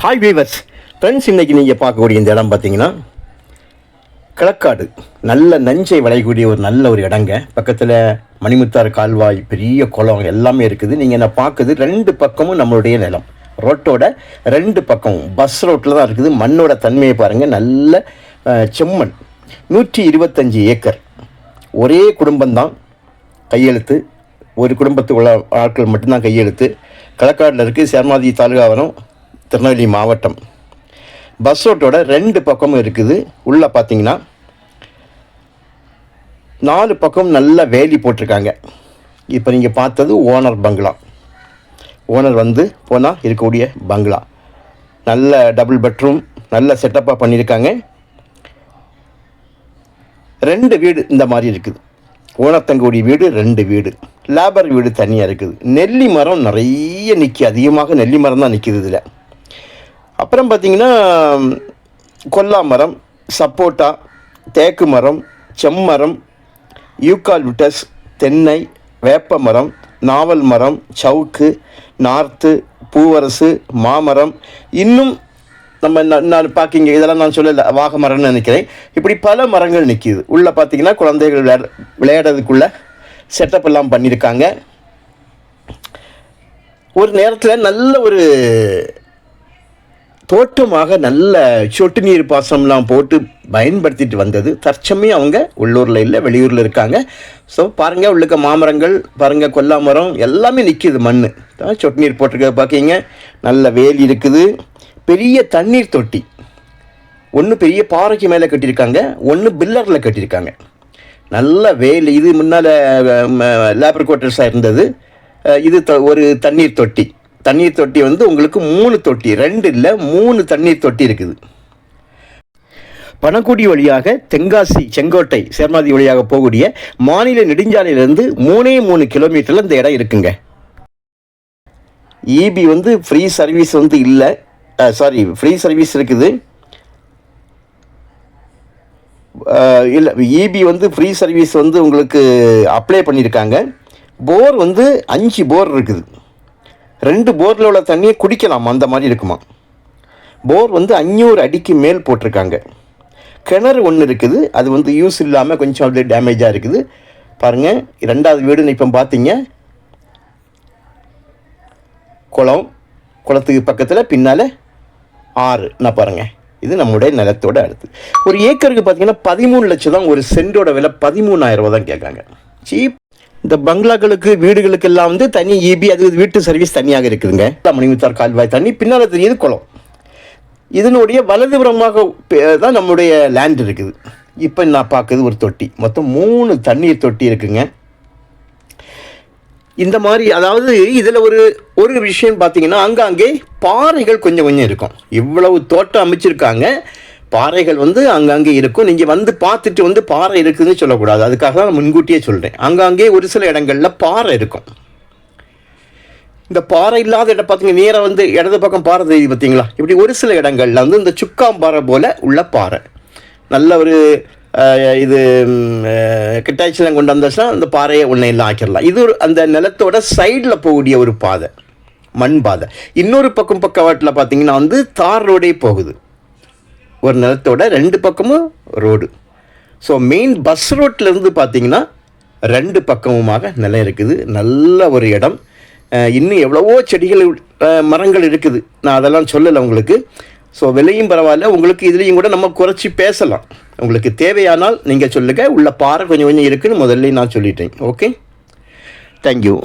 Hi viewers friends இன்னைக்கு நீங்கள் பார்க்கக்கூடிய இந்த இடம் பார்த்தீங்கன்னா கிழக்காடு. நல்ல நஞ்சை விளையக்கூடிய ஒரு நல்ல ஒரு இடங்க. பக்கத்தில் மணிமுத்தாறு கால்வாய் பெரிய குளம் எல்லாமே இருக்குது. நீங்கள் என்ன பார்க்குது? ரெண்டு பக்கமும் நம்மளுடைய நிலம். ரோட்டோட ரெண்டு பக்கமும். பஸ் ரோட்டில் தான் இருக்குது. மண்ணோட தன்மையை பாருங்கள் நல்ல செம்மண். நூற்றி இருபத்தஞ்சி ஏக்கர். ஒரே குடும்பம்தான் கையெழுத்து. ஒரு குடும்பத்துக்கு உள்ள ஆட்கள் மட்டும்தான் கையெழுத்து. களக்காடில் இருக்குது சேர்மாதி தாலுகா வரும் திருநெல்வேலி மாவட்டம். பஸ் ரோட்டோட ரெண்டு பக்கமும் இருக்குது. உள்ளே பார்த்தீங்கன்னா நாலு பக்கம் நல்லா வேலி போட்டிருக்காங்க. இப்போ நீங்கள் பார்த்தது ஓனர் பங்களா. ஓனர் வந்து போனால் இருக்கக்கூடிய பங்களா. நல்ல டபுள் பெட்ரூம் நல்ல செட்டப்பாக பண்ணியிருக்காங்க. ரெண்டு வீடு இந்த மாதிரி இருக்குது. ஓனத்தங்கூடி வீடு ரெண்டு வீடு. லேபர் வீடு தனியாக இருக்குது. நெல்லி மரம் நிறைய நிற்கி அதிகமாக நெல்லி மரம் தான் நிற்கிது இதில். அப்புறம் பார்த்திங்கன்னா கொல்லா மரம் சப்போட்டா தேக்கு மரம் செம்மரம் யூக்கால்விட்டஸ் தென்னை வேப்ப மரம் நாவல் மரம் சவுக்கு நார்த்து பூவரசு மாமரம். இன்னும் நம்ம நான் பார்க்கிங்க இதெல்லாம் நான் சொல்லலை வாக மரம்னு நினைக்கிறேன். இப்படி பல மரங்கள் நிற்கிது உள்ளே பார்த்தீங்கன்னா குழந்தைகள் விளையாட விளையாடுறதுக்குள்ள செட்டப் எல்லாம் பண்ணியிருக்காங்க. ஒரு நேரத்தில் நல்ல ஒரு தோட்டமாக நல்ல சொட்டு நீர் பாசனம்லாம் போட்டு பயன்படுத்திட்டு வந்தது. தற்சமயம் அவங்க உள்ளூரில் இல்லை வெளியூரில் இருக்காங்க. ஸோ பாருங்கள் உள்ளுக்க மாமரங்கள் பாருங்கள் கொல்லா மரம் எல்லாமே நிற்கிது மண் சொட்டு நீர் போட்டிருக்க பார்க்கிங்க நல்ல வேலி இருக்குது. பெரிய தண்ணீர் தொட்டி. ஒன்று பெரிய பாறைக்கு மேலே கட்டியிருக்காங்க ஒன்று பில்லரில் கட்டியிருக்காங்க. நல்ல வேலி. இது முன்னால் லேபர் குவார்ட்டர்ஸாக இருந்தது. இது த- ஒரு தண்ணீர் தொட்டி. தண்ணீர் தொட்டி வந்து உங்களுக்கு மூணு தொட்டி ரெண்டு இல்லை மூணு தண்ணீர் தொட்டி இருக்குது. பனக்குடி வழியாக தென்காசி செங்கோட்டை சேர்மாதி வழியாக போகக்கூடிய மாநில நெடுஞ்சாலையிலிருந்து மூணே மூணு கிலோமீட்டரில் இந்த இடம் இருக்குங்க. இபி வந்து ஃப்ரீ சர்வீஸ் வந்து இல்லை. சாரி ஃப்ரீ சர்வீஸ் இருக்குது. இல்லை இபி வந்து ஃப்ரீ சர்வீஸ் வந்து உங்களுக்கு அப்ளை பண்ணியிருக்காங்க போர் வந்து அஞ்சு போர் இருக்குது. ரெண்டு போரில் உள்ள தண்ணியை குடிக்கலாம். அந்த மாதிரி இருக்குமா? போர் வந்து அஞ்சூறு அடிக்கு மேல் போட்டிருக்காங்க. கிணறு ஒன்று இருக்குது. அது வந்து யூஸ் இல்லாமல் கொஞ்சம் அப்படியே டேமேஜாக இருக்குது. பாருங்கள் ரெண்டாவது வீடுன்னு இப்போ பார்த்தீங்க குளம் குளத்துக்கு பக்கத்தில் பின்னால் ஆறு. நான் பாருங்கள் இது நம்முடைய நிலத்தோட அடுத்து. ஒரு ஏக்கருக்கு பார்த்தீங்கன்னா பதிமூணு லட்சம் தான் ஒரு சென்டோட விலை. பதிமூணாயிரம் ரூபா தான் கேட்காங்க சீப் இந்த பங்களாக்களுக்கு வீடுகளுக்கு எல்லாம் வந்து தனி இபி அது வீட்டு சர்வீஸ் தனியாக இருக்குதுங்க. மணிமுத்தார் கால்வாய் தண்ணி பின்னால் தெரியுது குளம். இதனுடைய வலதுபுறமாக பே- தான் நம்முடைய லேண்ட் இருக்குது. இப்போ நான் பார்க்குறது ஒரு தொட்டி. மொத்தம் மூணு தண்ணீர் தொட்டி இருக்குங்க. இந்த மாதிரி அதாவது இதில் ஒரு ஒரு விஷயம் பார்த்தீங்கன்னா அங்கங்கே பாறைகள் கொஞ்சம் கொஞ்சம் இருக்கும். இவ்வளவு தோட்டம் அமைச்சிருக்காங்க. பாறைகள் வந்து அங்கங்கே இருக்கும். நீங்கள் வந்து பார்த்துட்டு வந்து பாறை இருக்குதுன்னு சொல்லக்கூடாது. அதுக்காக தான் நான் முன்கூட்டியே சொல்கிறேன் அங்கங்கே ஒரு சில இடங்களில் பாறை இருக்கும். இந்த பாறை இல்லாத இடம் பார்த்தீங்கன்னா நேராக வந்து இடது பக்கம் பாறை தெரியுது பார்த்தீங்களா இப்படி ஒரு சில இடங்களில் வந்து இந்த சுக்காம்பாறை போல் உள்ள பாறை. நல்ல ஒரு இது கிட்டாய்ச்சிலாம் கொண்டு வந்தாச்சுன்னா அந்த பாறையை ஒன்றை எல்லாம் ஆக்கிடலாம். இது ஒரு அந்த நிலத்தோட சைடில் போகக்கூடிய ஒரு பாதை. மண் பாதை. இன்னொரு பக்கம் பக்கவாட்டில் பார்த்தீங்கன்னா வந்து தார் ரோடே போகுது. ஒரு நிலத்தோட ரெண்டு பக்கமும் ரோடு. ஸோ மெயின் பஸ் ரோட்டில் இருந்து பார்த்தீங்கன்னா ரெண்டு பக்கமுமாக நிலம் இருக்குது. நல்ல ஒரு இடம். இன்னும் எவ்வளவோ செடிகள் மரங்கள் இருக்குது. நான் அதெல்லாம் சொல்லலை உங்களுக்கு. ஸோ விலையும் பரவாயில்ல. உங்களுக்கு இதுலேயும் கூட நம்ம குறைச்சி பேசலாம். உங்களுக்கு தேவையானால் நீங்கள் சொல்லுங்கள் உள்ள பாறை கொஞ்சம் கொஞ்சம் இருக்குதுன்னு முதல்ல நான் சொல்லிட்டேன். Okay thank you